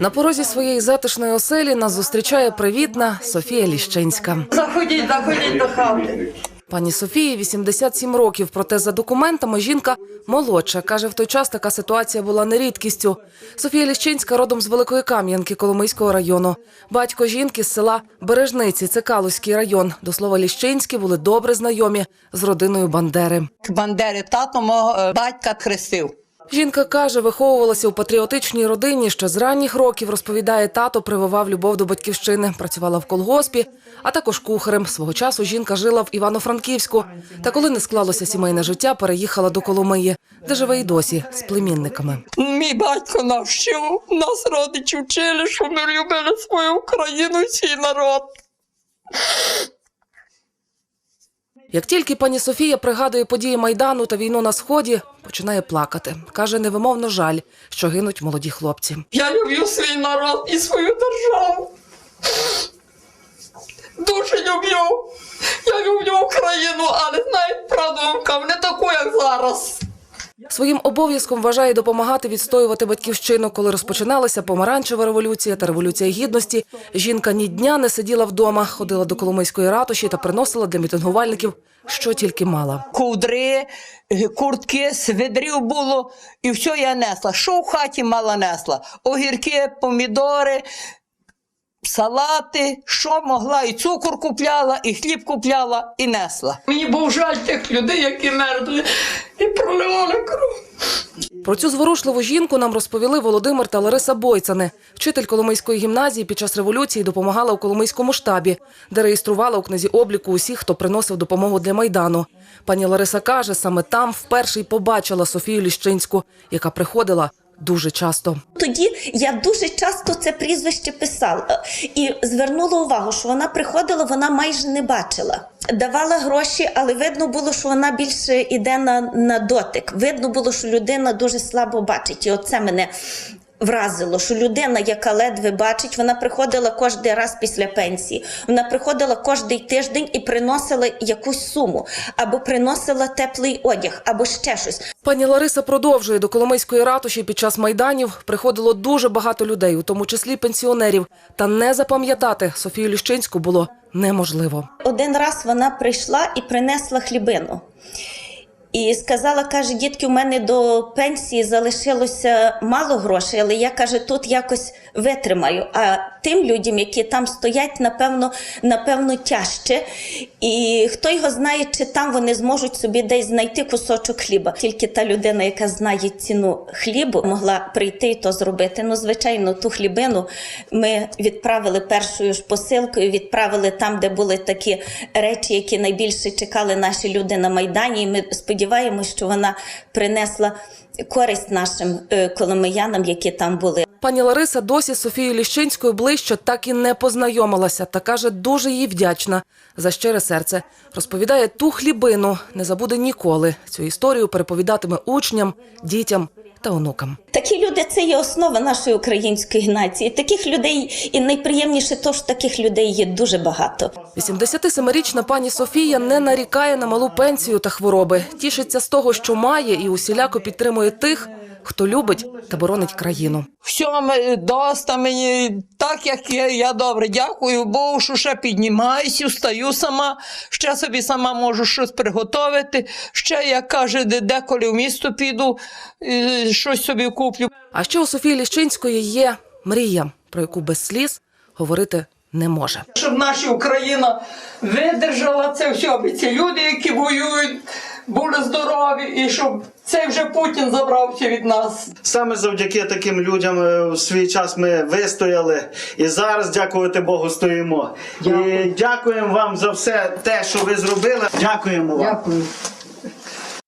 На порозі своєї затишної оселі нас зустрічає привітна Софія Ліщинська. Заходіть, заходіть до хати. Пані Софії 87 років, проте за документами жінка молодша. Каже, в той час така ситуація була не рідкістю. Софія Ліщинська родом з Великої Кам'янки Коломийського району. Батько жінки з села Бережниці, це Калузький район. До слова, Ліщинські були добре знайомі з родиною Бандери. Бандери тато мого е, батька хрестив. Жінка каже, виховувалася у патріотичній родині. Ще з ранніх років розповідає, тато прививав любов до батьківщини, працювала в колгоспі, а також кухарем. Свого часу жінка жила в Івано-Франківську. Та коли не склалося сімейне життя, переїхала до Коломиї, де живе й досі з племінниками. Мій батько навчив нас родичі вчили, що ми любили свою Україну свій народ. Як тільки пані Софія пригадує події майдану та війну на сході, починає плакати. каже, невимовно жаль, що гинуть молоді хлопці. Я люблю свій народ і свою державу. Дуже люблю. Я люблю Україну, але знаєте, правду вам не таку, як зараз. Своїм обов'язком вважає допомагати відстоювати батьківщину. Коли розпочиналася помаранчева революція та революція гідності, жінка ні дня не сиділа вдома, ходила до Коломийської ратуші та приносила для мітингувальників, що тільки мала. Ковдри, е, куртки, свидрів було, і все я несла. Що в хаті мала несла? Огірки, помідори, салати, що могла, і цукор купляла, і хліб купляла, і несла. Мені був жаль тих людей, які мерзли і проливали кров. Про цю зворушливу жінку нам розповіли Володимир та Лариса Бойцани. Вчитель Коломийської гімназії під час революції допомагала у Коломийському штабі, де реєструвала у книзі обліку усіх, хто приносив допомогу для майдану. Пані Лариса каже, саме там вперше й побачила Софію Ліщинську, яка приходила дуже часто. Тоді я дуже часто це прізвище писала і звернула увагу, що вона приходила, вона майже не бачила. Давала гроші, але видно було, що вона більше йде на, на дотик. Видно було, що людина дуже слабо бачить. І оце мене вразило, що людина, яка ледве бачить, вона приходила кожен раз після пенсії. Вона приходила кожен тиждень і приносила якусь суму, або приносила теплий одяг, або ще щось. Пані Лариса продовжує до Коломийської ратуші під час майданів приходило дуже багато людей, у тому числі пенсіонерів. Та не запам'ятати Софію Ліщинську було неможливо. Один раз вона прийшла і принесла хлібину. І сказала, каже, дітки, у мене до пенсії залишилося мало грошей, але я каже, тут якось витримаю. А тим людям, які там стоять, напевно, напевно, тяжче. І хто його знає, чи там вони зможуть собі десь знайти кусочок хліба. Тільки та людина, яка знає ціну хлібу, могла прийти і то зробити. Ну, звичайно, ту хлібину ми відправили першою ж посилкою, відправили там, де були такі речі, які найбільше чекали наші люди на майдані. І ми сподіваємося, що вона принесла користь нашим е, коломиянам, які там були. Пані Лариса досі з Софією Ліщинською ближче так і не познайомилася та каже, дуже їй вдячна за щире серце. Розповідає ту хлібину, не забуде ніколи. Цю історію переповідатиме учням, дітям та онукам. Такі люди це є основа нашої української нації. Таких людей і найприємніше, то що таких людей є дуже багато. 87-річна пані Софія не нарікає на малу пенсію та хвороби. Тішиться з того, що має, і усіляко підтримує тих, хто любить та боронить країну. Все ми- доста мені так, як є, я добре дякую Богу, що ще піднімаюся, встаю сама, ще собі сама можу щось приготувати. Ще, як каже, деколи в місто піду, е, щось собі куплю. А ще у Софії Ліщинської є мрія, про яку без сліз говорити не може. Щоб наша Україна видержала це все, ці люди, які воюють, були здорові, і щоб цей вже Путін забрався від нас. Саме завдяки таким людям е, в свій час ми вистояли і зараз, дякувати Богу, стоїмо. І дякуємо вам за все те, що ви зробили. Дякуємо вам. Дякую.